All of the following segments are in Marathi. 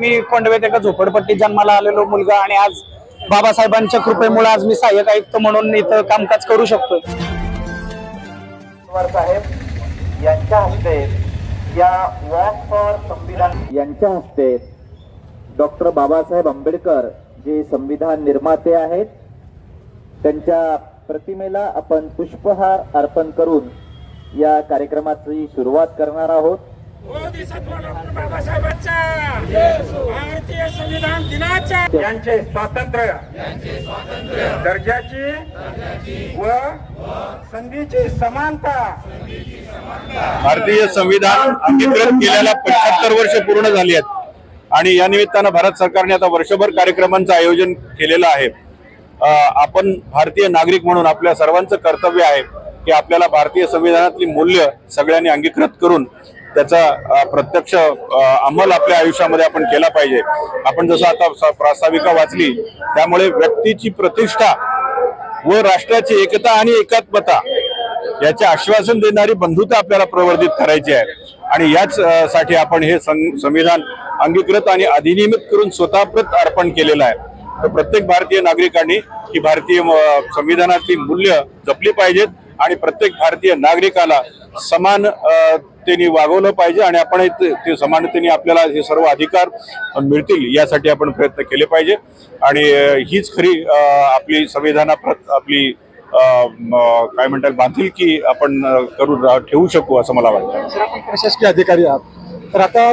मी कोंडवेत एका झोपडपट्टी जन्माला आलेलो मुलगा आणि आज बाबासाहेबांच्या कृपेमुळे आज मी सहाय्यक आयुक्त म्हणून इथं कामकाज करू शकतोय. साहेब यांच्या हस्ते या वॉक फॉर संविधान यांच्या हस्ते डॉक्टर बाबासाहेब आंबेडकर जे संविधान निर्माते आहेत त्यांच्या प्रतिमेला आपण पुष्पहार अर्पण करून या कार्यक्रमाची सुरुवात करणार आहोत. भारतीय संविधान दिनाच्या यांचे स्वातंत्र्य दर्जाची व संधीची समानता भारतीय संविधान अंगीकृत केल्याला पंच्याहत्तर वर्ष पूर्ण झाली आहेत. आणि या निमित्तानं भारत सरकारने आता वर्षभर कार्यक्रमांचं आयोजन केलेलं आहे. आपण भारतीय नागरिक म्हणून आपल्या सर्वांचं कर्तव्य आहे की आपल्याला भारतीय संविधानातली मूल्य सगळ्यांनी अंगीकृत करून त्याचा प्रत्यक्ष अंमल आपल्या आयुष्यामध्ये आपण केला पाहिजे. आपण जसं आता प्रास्ताविका वाचली त्यामुळे व्यक्तीची प्रतिष्ठा व राष्ट्राची एकता आणि एकात्मता याचे आश्वासन देणारी बंधुता आपल्याला प्रवर्धित करायची आहे. आणि याच साठी आपण हे सं- संविधान अंगीकृत आणि अधिनियमित करून स्वतःप्रत अर्पण केलेलं आहे. तर प्रत्येक भारतीय नागरिकांनी ही भारतीय संविधानातली मूल्य जपली पाहिजेत आणि प्रत्येक भारतीय नागरिकाला समान समानतेने वागवलं पाहिजे आणि आपण ते ते समानतेने आपल्याला हे सर्व अधिकार मिळतील यासाठी आपण प्रयत्न केले पाहिजे. आणि हीच खरी आपली संविधानाप्रत आपली काय म्हणतात बांधील की आपण करून रा- ठेवू शकू असं मला वाटतं. आपण प्रशासकीय अधिकारी आहात. तर आता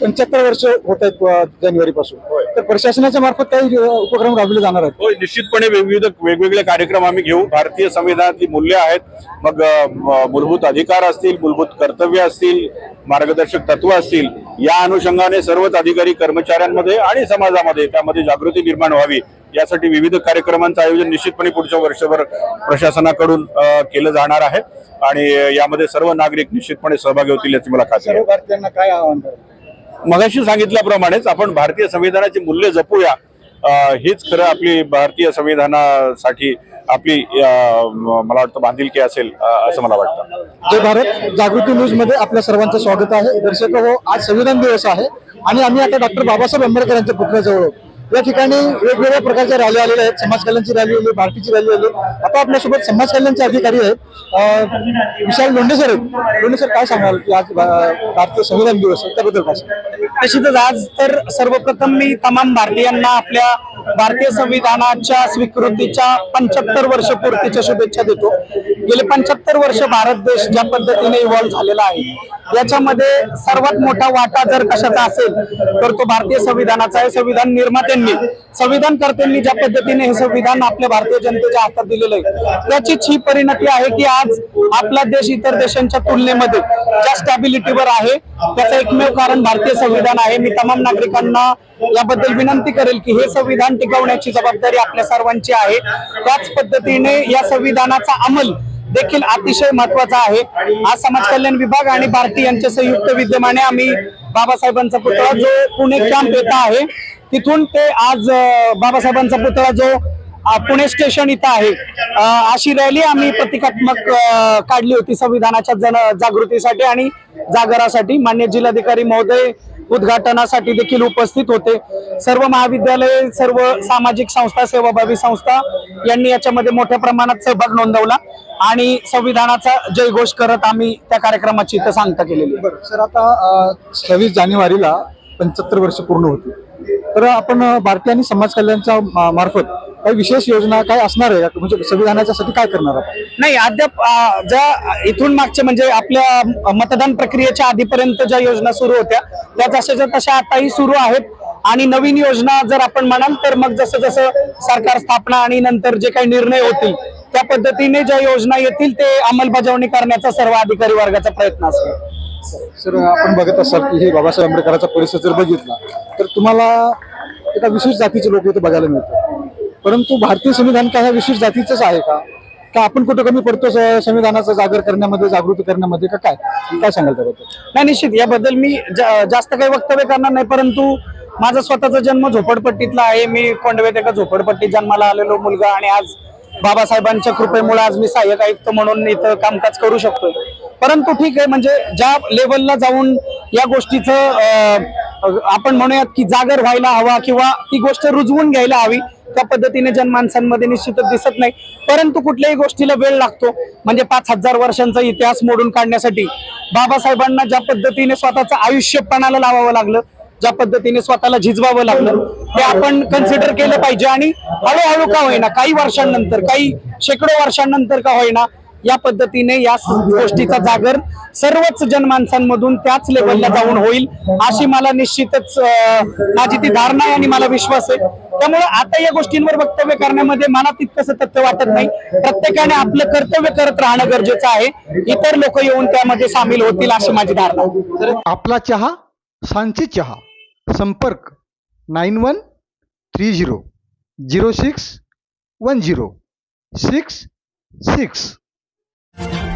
पंच्याहत्तर वर्ष होत आहेत जानेवारीपासून. तर प्रशासनाच्या मार्फत काही उपक्रम राबवले जाणार आहेत. होय निश्चितपणे विविध वेगवेगळे कार्यक्रम आम्ही घेऊ. भारतीय संविधानातली मूल्य आहेत. मग मूलभूत अधिकार असतील मूलभूत कर्तव्य असतील मार्गदर्शक तत्व असतील या अनुषंगाने सर्वच अधिकारी कर्मचाऱ्यांमध्ये आणि समाजामध्ये त्यामध्ये जागृती निर्माण व्हावी. यासाठी विविध कार्यक्रमांचं आयोजन निश्चितपणे पुढच्या वर्षभर प्रशासनाकडून केलं जाणार आहे. आणि यामध्ये सर्व नागरिक निश्चितपणे सहभागी होतील याची मला खात्री आहे. भारतीयांना काय आवाहन मगाशी सांगितल्याप्रमाणेच आपण भारतीय संविधानाची मूल्य जपूया. हेच हीच खरं आपली भारतीय संविधानासाठी आपली मला वाटतं बांधिलकी असेल असं मला वाटतं. जय भारत. जागृती न्यूजमध्ये आपल्या सर्वांचं स्वागत आहे. दर्शक हो आज संविधान दिवस आहे आणि आम्ही आता डॉक्टर बाबासाहेब आंबेडकर यांच्या पुतळ्याजवळ आहोत. या ठिकाणी वेगवेगळ्या प्रकारच्या रॅली आलेल्या आहेत. समाज कल्याणची रॅली आली भारतीची रॅली आली. आता आपल्यासोबत समाज कल्याणचे अधिकारी आहेत. विशाल लोंढे सर आहेत. लोंढे सर काय सांगाल? की आज भारतीय संविधान दिवस त्याबद्दल काय निश्चितच आज तर सर्वप्रथम मी तमाम भारतीयांना आपल्या भारतीय संविधानाच्या स्वीकृतीच्या पंच्याहत्तर वर्ष पूर्तीच्या शुभेच्छा देतो. गेले पंच्याहत्तर वर्ष भारत देश ज्या पद्धतीने इव्हॉल्व्ह झालेला आहे याच्यामध्ये सर्वात मोठा वाटा जर कशाचा असेल तर तो भारतीय संविधानाचा आहे. संविधान निर्मात्यांनी संविधानकर्त्यांनी ज्या पद्धतीने हे संविधान आपल्या भारतीय जनतेच्या हातात दिलेलं आहे त्याचीच ही परिणती आहे की आज आपला देश इतर देशांच्या तुलनेमध्ये ज्या स्टॅबिलिटीवर आहे त्याचं एकमेव कारण भारतीय संविधान आहे. मी तमाम नागरिकांना याबद्दल विनंती करेल की हे संविधान टिकवण्याची जबाबदारी आपल्या सर्वांची आहे. त्याच पद्धतीने या संविधानाचा अंमल देखील अतिशय महत्त्वाचा आहे. आज समाज कल्याण विभाग आणि भारती यांच्या संयुक्त विद्यमाने आम्ही बाबासाहेबांचा पुतळा जो पुणे कॅम्प येत आहे तिथून ते आज बाबासाहेबांचा पुतळा जो पुणे स्टेशन इथं आहे. अशी रॅली आम्ही प्रतिकात्मक काढली होती संविधानाच्या जन जागृतीसाठी आणि जागरासाठी. मान्य जिल्हाधिकारी महोदय उद्घाटनासाठी देखील उपस्थित होते. सर्व महाविद्यालय सर्व सामाजिक संस्था सेवाभावी संस्था यांनी याच्यामध्ये मोठ्या प्रमाणात सहभाग नोंदवला आणि संविधानाचा जयघोष करत आम्ही त्या कार्यक्रमाची इथं सांगता केलेली सर आता सव्वीस जानेवारीला पंच्याहत्तर वर्ष पूर्ण होती तर आपण भारतीय आणि समाज कल्याणच्या मार्फत काही विशेष योजना काय असणार आहे? म्हणजे संविधानाच्या साठी काय करणार आपण? नाही अद्याप ज्या इथून मागच्या म्हणजे आपल्या मतदान प्रक्रियेच्या आधीपर्यंत ज्या योजना सुरू होत्या त्या जशाच्या तशा आताही सुरू आहेत. आणि नवीन योजना जर आपण म्हणाल तर मग जसं जसं सरकार स्थापना आणि नंतर जे काही निर्णय होतील त्या पद्धतीने ज्या योजना येतील ते अंमलबजावणी करण्याचा सर्व अधिकारी वर्गाचा प्रयत्न असेल. सर आपण बघत असाल की हे बाबासाहेब आंबेडकरांचा परिसर जर बघितला तर तुम्हाला एका विशेष जातीचे लोक इथे बघायला मिळतात. परंतु भारतीय संविधान का ह्या विशेष जातीचंच आहे का? का आपण कुठं कमी पडतो संविधानाचा जागर करण्यामध्ये जागृती करण्यामध्ये का काय? काय सांगाल त्याबद्दल? नाही निश्चित. याबद्दल मी जा- जास्त काही वक्तव्य करणार नाही परंतु माझा स्वतःचा जन्म झोपडपट्टीतला आहे. मी कोंडवेत एका झोपडपट्टीत जन्माला आलेलो मुलगा आणि आज बाबासाहेबांच्या कृपेमुळे आज मी सहाय्यक आयुक्त म्हणून इथं कामकाज करू शकतोय. परंतु ठीक आहे म्हणजे ज्या लेवलला जाऊन या गोष्टीचं आपण म्हणूयात की जागर व्हायला हवा किंवा ती गोष्ट रुजवून घ्यायला हवी त्या पद्धतीने जनमानसांमध्ये निश्चितच दिसत नाही. परंतु कुठल्याही गोष्टीला वेळ लागतो. म्हणजे पाच हजार वर्षांचा इतिहास मोडून काढण्यासाठी बाबासाहेबांना ज्या पद्धतीने स्वतःचं आयुष्य पणाला लावावं लागलं ज्या पद्धतीने स्वतःला झिजवावं लागलं ते आपण कन्सिडर केलं पाहिजे. आणि हळूहळू का होईना काही वर्षांनंतर काही शेकडो वर्षांनंतर का होईना या पद्धतीने या गोष्टीचा जागर सर्वच जनमानसांमधून त्याच लेवलला जाऊन होईल अशी मला निश्चितच माझी ती धारणा आहे आणि मला विश्वास आहे. त्यामुळे आता या गोष्टींवर वक्तव्य करण्यामध्ये मला तितकंसं तथ्य वाटत नाही. प्रत्येकाने आपलं कर्तव्य करत राहणं गरजेचं आहे. इतर लोक येऊन त्यामध्ये सामील होतील अशी माझी धारणा आपला चहा सांची चहा. संपर्क nine one three zero zero six one zero six six. Bye.